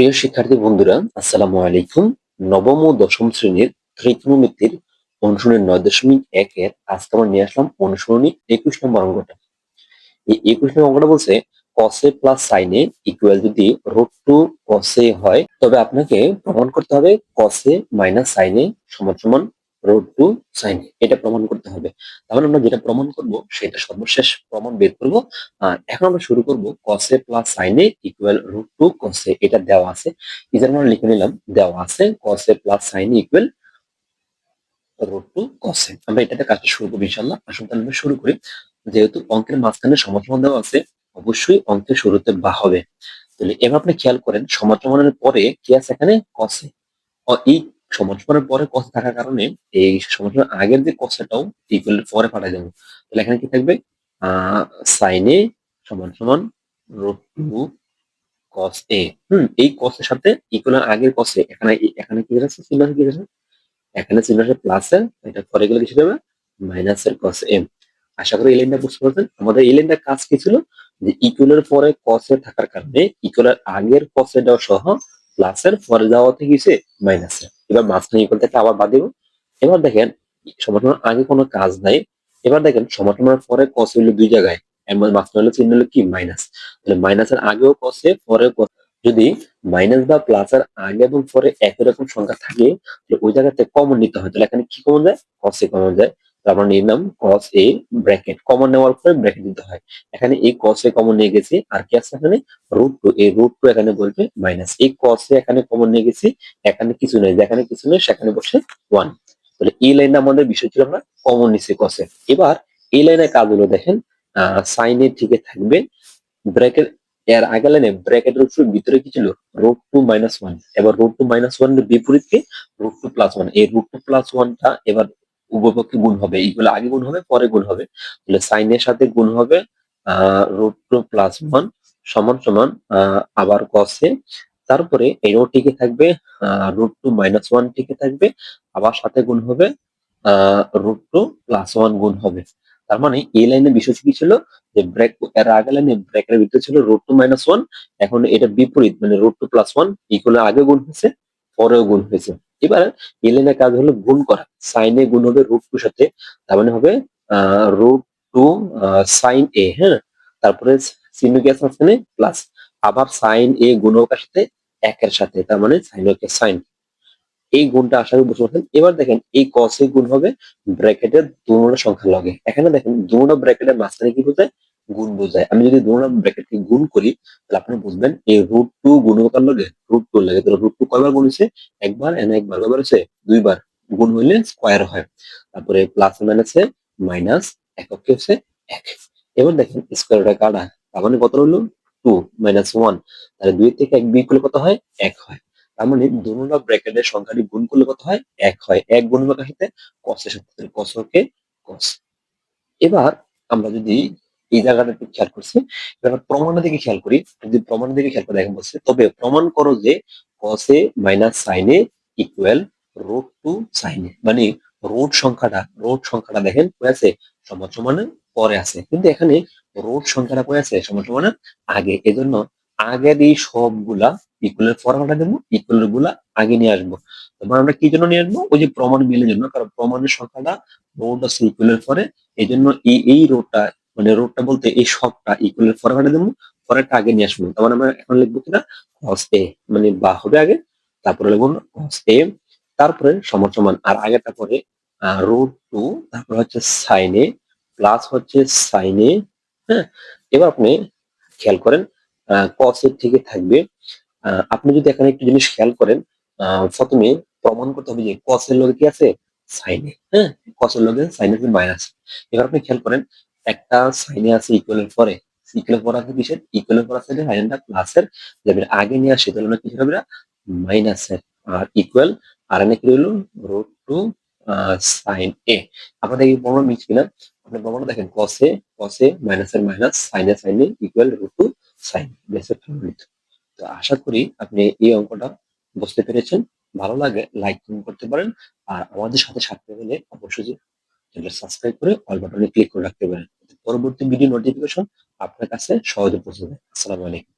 প্রিয় শিক্ষার্থী বন্ধুরা, আসসালামু আলাইকুম। নবম ও দশম শ্রেণির ত্রিকোণমিতির অনুশীলনী নয় দশমিক এক এর আজকে আমরা নিয়ে আসলাম অনুশীলনী একুশ নম্বর অঙ্কটা। এই একুশ নম্বর অঙ্কটা বলছে কসে প্লাস সাইনে ইকুয়াল যদি রোড টু কসে হয়, তবে আপনাকে প্রমাণ করতে হবে কসে মাইনাস সাইনে সমান সমান রুট টু সাইনে এটা প্রমাণ করতে হবে। তাহলে আমরা যেটা প্রমাণ করব, সেটা সর্বশেষ প্রমাণ বের করব। এখন আমরা শুরু করব cos plus sine equal root two cos এটা দেওয়া আছে। এই আমরা লিখে নিলাম, দেওয়া আছে cos plus sine equal root two cos আমরা এটাতে কাজটা শুরু করব ইনশাল্লাহ আসুন তাহলে আমরা শুরু করি। যেহেতু অঙ্কের মাঝখানে সমাধান দেওয়া আছে, অবশ্যই অঙ্কের শুরুতে বা হবে। তাহলে এবার আপনি খেয়াল করেন, সমাধানের পরে কি আছে এখানে? কসে এই সমাধানের পরে কসে থাকার কারণে এই সমাধানের আগের যে কসেটাও ইকুয়াল পরে পাঠাই দেবো। তাহলে এখানে কি থাকবে? সাইনে সমান সমান রুট টু কস এ হুম, এই কসের সাথে ইকুয়াল আগের কসে এখানে এখানে কি আছে চিহ্ন কি আছে এখানে চিহ্ন আছে প্লাস এর, এটা পরে গেলে কিছু দেবে মাইনাস এর কস এম আশা করি এই লাইনটা বুঝতে পারছেন। আমাদের এই লাইনটা কাজ কি ছিল? যে ইকুয়ালের পরে কসে থাকার কারণে ইকুয়ালের আগের কসে দেওয়া সহ প্লাস এর পরে দেওয়া থেকে গেছে মাইনাস এর এবার মাঝখানে ইকুয়াল থেকে আবার বাদ দিব। এবার দেখেন, সমাধানের আগে কোনো কাজ নাই। এবার দেখেন সমাধানের পরে কস হইল দুই জায়গায়। মাঝখানে হলো চিহ্ন হলো কি? মাইনাস তাহলে মাইনাসের আগেও কসে পরে যদি মাইনাস বা প্লাস এর আগে এবং পরে একই রকম সংখ্যা থাকে, তাহলে ওই জায়গাতে কমন নিতে হয়। তাহলে এখানে কি কমন যায়? কসে কমন যায়। তারপর নিলাম কস এ ব্র্যাকেট কমন নেওয়ার পরে ব্র্যাকেট দিতে হয়। এখানে এই কস এ কমন নিয়ে গেছি। আর কি আছে এখানে? রুট টু এই রুট টু এখানে বলবে মাইনাস এই কস এ এখানে কমন নিয়ে গেছি। এখানে কিছু নেই। যেখানে কিছু নেই, সেখানে বসে ওয়ান তাহলে এই লাইনটা আমাদের বিষয় ছিল আমরা কমন নিছি কসে এবার এই লাইনের কাজগুলো দেখেন। সাইনে ঠিকই থাকবে। ব্র্যাকেট এর আগে লাইনে ব্র্যাকেটের উপর ভিতরে কি ছিল? রুট টু মাইনাস ওয়ান এবার রুট টু মাইনাস ওয়ান বিপরীতকে রুট টু প্লাস ওয়ান এই রুট টু প্লাস ওয়ানটা এবার উভয়পক্ষে গুণ হবে, এইগুলো আগে গুণ হবে, পরে গুণ হবে। তাহলে সাইনের সাথে গুণ হবে রুট টু প্লাস ওয়ান সমান সমান আবার কসে তারপরে এরও টিকে থাকবে রুট টু মাইনাস ওয়ান টিকে থাকবে, আবার সাথে গুণ হবে রুট টু প্লাস ওয়ান গুণ হবে। তার মানে এই লাইনে বিষয় কি ছিল? যে ব্রেক এর আগে লাইনে ব্রেকের ভিতরে ছিল রুট টু মাইনাস ওয়ান এখন এটা বিপরীত মানে root two plus one equal আগে গুণ হয়েছে, পরেও গুণ হয়েছে। এবার এই লাইনের কাজ হলো গুণ করা। সাইনে গুণ হবে রুট টু সাথে, তার মানে হবে রুট টু সাইন এ হ্যাঁ? তারপরে চিহ্ন কি আছে প্লাস আবার সাইন এ গুণকার সাথে? একের সাথে, তার মানে সাইন সাইন এই গুণটা আশা করি বুঝতে পারছেন। এবার দেখেন, এই কসে গুণ হবে ব্র্যাকেটের দুটো সংখ্যা লগে। এখানে দেখেন দুটো ব্র্যাকেটের মাঝখানে কি বোঝায়? গুণ বোঝায়। আমি যদি দুটো ব্র্যাকেটকে গুণ করি, তাহলে আপনি বুঝবেন এই রুট টু গুণ গুণকার লগে রুট টু লাগে। তাহলে রুট টু কয়বার গুণ হয়েছে? একবার এনে একবার। কয়বার হয়েছে? দুইবার। গুণ হইলে স্কোয়ার হয়। তারপরে প্লাস মাইনাসে মাইনাস একক হচ্ছে? এক। এবার দেখেন স্কোয়ারটা কাটা। তার মানে কত হলো? টু মাইনাস ওয়ান তাহলে দুই থেকে এক বিয়োগ করলে কত হয়? এক হয়। তার মানে দুটো ব্র্যাকেটের সংখ্যাটি গুণ করলে কত হয়? এক হয়। এক গুণ কার সাথে কসের সাথে কসকে কস এবার আমরা যদি এই জায়গাটা একটু খেয়াল করছি। এবার প্রমাণের দিকে খেয়াল করি। যদি প্রমাণের দিকে খেয়াল করে দেখেন বলছে, তবে প্রমাণ করো যে cos minus sine equal root two sine মানে রুট সংখ্যাটা রুট সংখ্যাটা দেখেন কয়ে আছে? সমান পরে আছে। কিন্তু এখানে রুট সংখ্যাটা কয়ে আছে? সমান আগে। এজন্য আগের এই সবগুলা ইকুয়ালের আমরা দেবো ইকুয়ালেরগুলা আগে নিয়ে আসব। তারপর আমরা কি জন্য নিয়ে আসব? ওই যে প্রমাণ মিলের জন্য, কারণ প্রমাণের সংখ্যাটা রোড আছে ইকুয়ালের পরে। এই জন্য এই এই রোডটা মানে রোডটা বলতে এই সবটা ইকুয়ালের আমরা দেবো পরেরটা আগে নিয়ে আসব। তার মানে আমরা এখন লিখব কিনা? কস এ মানে বা হবে আগে, তারপরে লিখব কস এ তারপরে সমান সমান, আর আগেটা পরে রুট টু তারপরে হচ্ছে সাইনে প্লাস হচ্ছে সাইনে হ্যাঁ? এবার আপনি খেয়াল করেন কসের থেকে থাকবে। আপনি যদি এখানে একটু জিনিস খেয়াল করেন প্রথমে প্রমাণ করতে হবে যে কসের লগে কি আছে? সাইনে হ্যাঁ? কসের লগে সাইনে মাইনাস এবার আপনি খেয়াল করেন একটা সাইনে আছে ইকুয়ালের পরে। ইকুয়ালের পর আছে কিসের? ইকুয়ালের পর আছে সাইনটা প্লাসের যাবে আগে নিয়ে আসে, তাহলে কি হবে মাইনাসের আর ইকুয়াল আর এনে কি হলো রুট টু সাইন এ আপনাদের এই বর্ণ মিস কিনা? আপনি বর্ণ দেখেন কসে কসে মাইনাসের মাইনাস সাইনে সাইনে ইকুয়াল রুট টু সাইন বেসের ফর্মুলিত তো আশা করি আপনি এই অঙ্কটা বুঝতে পেরেছেন। ভালো লাগে লাইক করতে পারেন। আর আমাদের সাথে সাথে হলে অবশ্যই সাবস্ক্রাইব করে অল বাটনে ক্লিক করে রাখতে পারেন। পরবর্তী ভিডিও নোটিফিকেশন আপনার কাছে সহজে পৌঁছবে আসসালামু আলাইকুম।